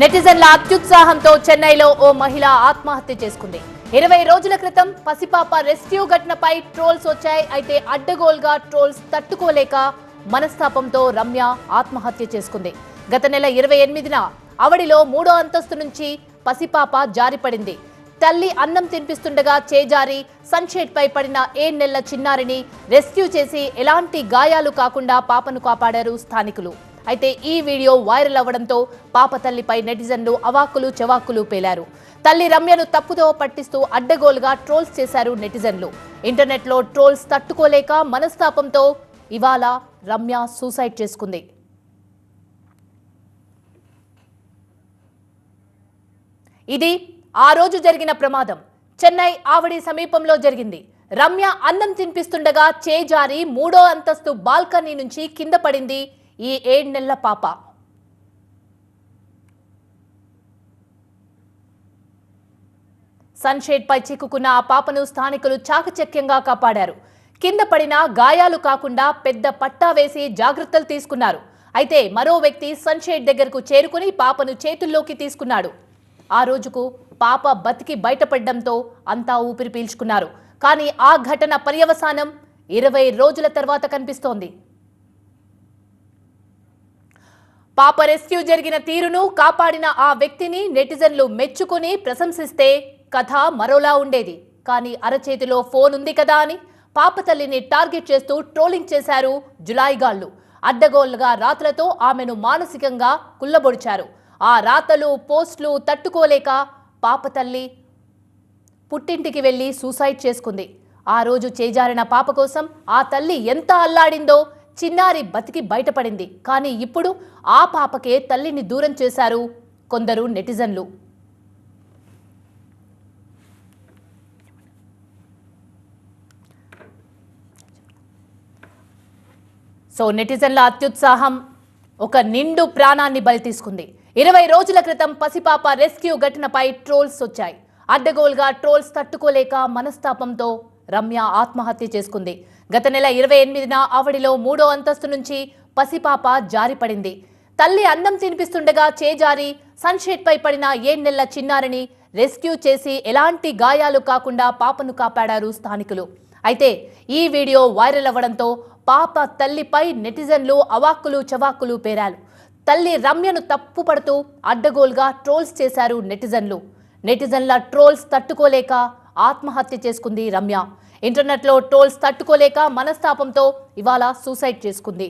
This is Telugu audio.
నెటిజన్ల అత్యుత్సాహంతో చెన్నైలో ఓ మహిళ ఆత్మహత్య చేసుకుంది. ఇరవై రోజుల క్రితం పసిపాప రెస్క్యూ ఘటనపై ట్రోల్స్ వచ్చాయి. అయితే అడ్డగోల్గా ట్రోల్స్ తట్టుకోలేక మనస్తాపంతో రమ్య ఆత్మహత్య చేసుకుంది. గత నెల ఇరవై ఎనిమిదిన అవడిలో మూడో అంతస్తు నుంచి పసిపాప జారిపడింది. తల్లి అన్నం తినిపిస్తుండగా చేజారి సన్షేడ్పై పడిన పడిన ఏడెళ్ళ చిన్నారిని రెస్క్యూ చేసి ఎలాంటి గాయాలు కాకుండా పాపను కాపాడారు స్థానికులు. అయితే ఈ వీడియో వైరల్ అవ్వడంతో పాప తల్లిపై నెటిజన్లు అవాక్కులు చెవాక్కులు పేలారు. తల్లి రమ్యను తప్పుదో పట్టిస్తూ అడ్డగోలుగా ట్రోల్స్ చేశారు నెటిజన్లు. ఇంటర్నెట్లో ట్రోల్స్ తట్టుకోలేక మనస్తాపంతో ఇవాళ రమ్య సూసైడ్ చేసుకుంది. ఇది ఆ రోజు జరిగిన ప్రమాదం. చెన్నై ఆవడి సమీపంలో జరిగింది. రమ్య అన్నం తినిపిస్తుండగా చేజారి మూడో అంతస్తు బాల్కనీ నుంచి కింద పడింది ఈ ఏడు నెలల పాప. సన్షేడ్ పై చిక్కుకున్న ఆ పాపను స్థానికులు చాకచక్యంగా కాపాడారు. కింద పడిన గాయాలు కాకుండా పెద్ద పట్టా వేసి జాగ్రత్తలు తీసుకున్నారు. అయితే మరో వ్యక్తి సన్షేడ్ దగ్గరకు చేరుకుని పాపను చేతుల్లోకి తీసుకున్నాడు. ఆ రోజుకు పాప బతికి బయటపడడంతో అంతా ఊపిరి పీల్చుకున్నారు. కానీ ఆ ఘటన పర్యవసానం ఇరవై రోజుల తర్వాత కనిపిస్తోంది. పాప రెస్క్యూ జరిగిన తీరును కాపాడిన ఆ వ్యక్తిని నెటిజన్లు మెచ్చుకుని ప్రశంసిస్తే కథ మరోలా ఉండేది. కానీ అరచేతిలో ఫోన్ ఉంది కదా అని పాప తల్లిని టార్గెట్ చేస్తూ ట్రోలింగ్ చేశారు జులాయిగాళ్ళు అడ్డగోలుగా రాత్రులతో ఆమెను మానసికంగా కుల్లబొడిచారు ఆ రాతలు పోస్టులు తట్టుకోలేక పాప తల్లి పుట్టింటికి వెళ్ళి సూసైడ్ చేసుకుంది. ఆ రోజు చేజారిన పాప కోసం ఆ తల్లి ఎంత అల్లాడిందో చిన్నారి బతికి బయటపడింది. కానీ ఇప్పుడు ఆ పాపకే తల్లిని దూరం చేశారు కొందరు నెటిజన్లు. సో నెటిజన్ల అత్యుత్సాహం ఒక నిండు ప్రాణాన్ని బలి తీసుకుంది. ఇరవై రోజుల క్రితం పసిపాప రెస్క్యూ ఘటనపై ట్రోల్స్ వచ్చాయి. అడ్డగోలుగా ట్రోల్స్ తట్టుకోలేక మనస్తాపంతో రమ్య ఆత్మహత్య చేసుకుంది. గత నెల ఇరవై ఎనిమిదిన ఆవడిలో మూడో అంతస్తు నుంచి పసిపాప జారిపడింది తల్లి అన్నం తినిపిస్తుండగా చేజారి సన్షేట్పై పడిన పడిన ఏడెళ్ళ చిన్నారిని రెస్క్యూ చేసి ఎలాంటి గాయాలు కాకుండా పాపను కాపాడారు స్థానికులు. అయితే ఈ వీడియో వైరల్ అవ్వడంతో పాప తల్లిపై నెటిజన్లు అవాక్కులు చవాక్కులు పేరారు. తల్లి రమ్యను తప్పుపడుతూ అడ్డగోలుగా ట్రోల్స్ చేశారు నెటిజన్లు. నెటిజన్ల ట్రోల్స్ తట్టుకోలేక ఆత్మహత్య చేసుకుంది రమ్య. ఇంటర్నెట్లో ట్రోల్స్ తట్టుకోలేక మనస్తాపంతో ఇవాళ సూసైడ్ చేసుకుంది.